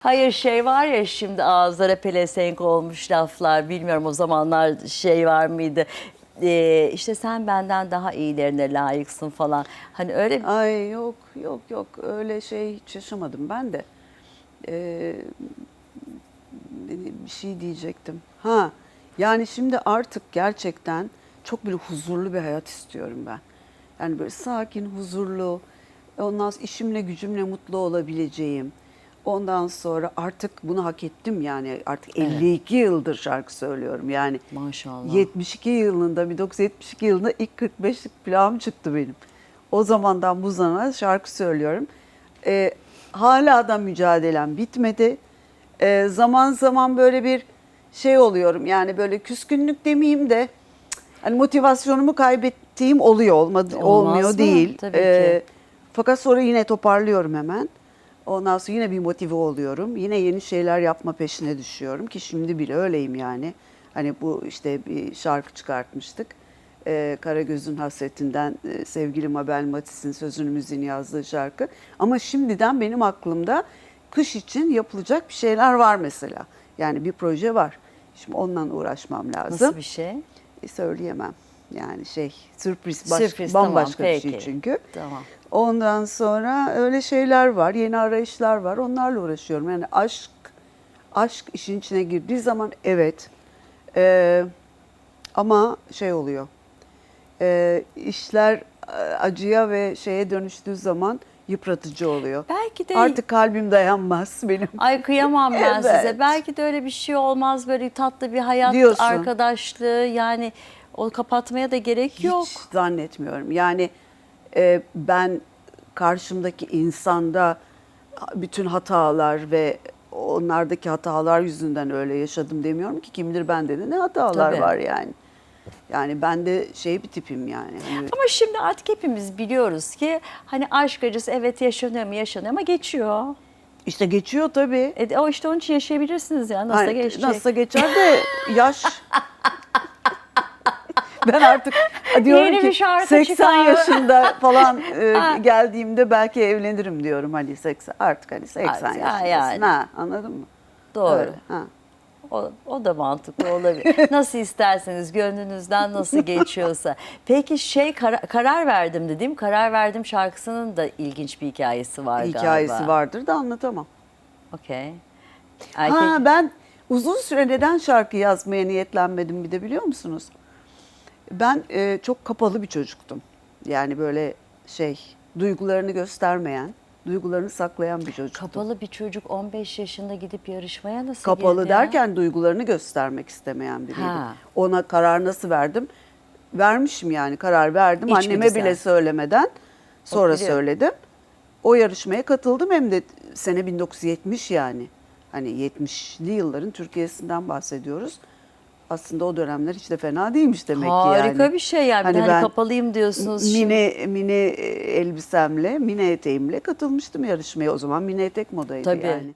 Hayır şey var ya şimdi ağızlara pelesenk olmuş laflar. Bilmiyorum o zamanlar şey var mıydı? Ee, işte sen benden daha iyilerine layıksın falan. Hani öyle Ay yok yok yok öyle şey hiç yaşamadım ben de. Ee, bir şey diyecektim. Ha yani şimdi artık gerçekten çok böyle huzurlu bir hayat istiyorum ben. Yani böyle sakin, huzurlu, ondan sonra işimle gücümle mutlu olabileceğim. Ondan sonra artık bunu hak ettim yani artık 52 yıldır şarkı söylüyorum yani. Maşallah. 72 yılında 1972 yılında ilk 45'lik plağım çıktı benim. O zamandan bu zamana şarkı söylüyorum. Ee, hala da mücadelem bitmedi. Ee, zaman zaman böyle bir şey oluyorum yani böyle küskünlük demeyeyim de hani motivasyonumu kaybettiğim oluyor olmadı Olmaz olmuyor mı? değil. Tabii Ee, ki. fakat sonra yine toparlıyorum hemen. Ondan sonra yine bir motive oluyorum. Yine yeni şeyler yapma peşine düşüyorum ki şimdi bile öyleyim yani. Hani bu işte bir şarkı çıkartmıştık. Ee, Karagöz'ün hasretinden e, sevgili Mabel Matis'in sözünü müziğini yazdığı şarkı. Ama şimdiden benim aklımda kış için yapılacak bir şeyler var mesela. Yani bir proje var. Şimdi ondan uğraşmam lazım. nasıl bir şey? E, Söyleyemem. Yani şey sürpriz, baş- Sürpriz, tamam, bambaşka bir şey çünkü. Tamam. Ondan sonra öyle şeyler var, yeni arayışlar var. Onlarla uğraşıyorum. Yani aşk, aşk işin içine girdiği zaman evet. Ee, ama şey oluyor. Ee, işler e, acıya ve şeye dönüştüğü zaman yıpratıcı oluyor. Belki de Artık kalbim dayanmaz benim. Ay kıyamam ben Evet. size. Belki de öyle bir şey olmaz. Böyle tatlı bir hayat Diyorsun. arkadaşlığı yani o kapatmaya da gerek yok. Hiç zannetmiyorum. Yani e, ben karşımdaki insanda bütün hatalar ve onlardaki hatalar yüzünden öyle yaşadım demiyorum ki kim bilir bende de ne hatalar Tabii. var yani. Yani ben de şey bir tipim yani. Hani Ama şimdi artık hepimiz biliyoruz ki hani aşk acısı evet yaşanıyor mu yaşanıyor ama geçiyor. işte geçiyor tabii. E, o işte onun için yaşayabilirsiniz ya. Nasıl Hani geçecek? Nasıl geçer de yaş. ben artık diyorum Yeni ki bir şarkı 80 çıkar. yaşında falan e, geldiğimde belki evlenirim diyorum hani 80 artık hani 80 Ha, yaşındasın yani. ha anladın mı? Doğru. Öyle, ha. O, o da mantıklı olabilir. nasıl isterseniz gönlünüzden nasıl geçiyorsa. Peki şey kara- karar verdim dedim. Karar verdim şarkısının da ilginç bir hikayesi var Hikayesi galiba. vardır da anlatamam. Okey. Erkek- Ha ben uzun süre neden şarkı yazmaya niyetlenmedim bir de biliyor musunuz? Ben e, çok kapalı bir çocuktum. Yani böyle şey duygularını göstermeyen, duygularını saklayan bir çocuktum. Kapalı bir çocuk 15 yaşında gidip yarışmaya nasıl Kapalı girdi ya? derken duygularını göstermek istemeyen biriydim. Ha. Ona karar nasıl verdim? Vermişim yani karar verdim. Anneme İçgüdüsel. bile söylemeden sonra biliyorum. söyledim. O yarışmaya katıldım hem de sene 1970 yani. Hani 70'li yılların Türkiye'sinden bahsediyoruz. Aslında o dönemler hiç de fena değilmiş demek ki yani. Harika bir şey yani. Hani hani ben kapalıyım diyorsunuz. şimdi. Mini mini elbisemle, mini eteğimle katılmıştım yarışmaya. O zaman mini etek modaydı Tabii. yani.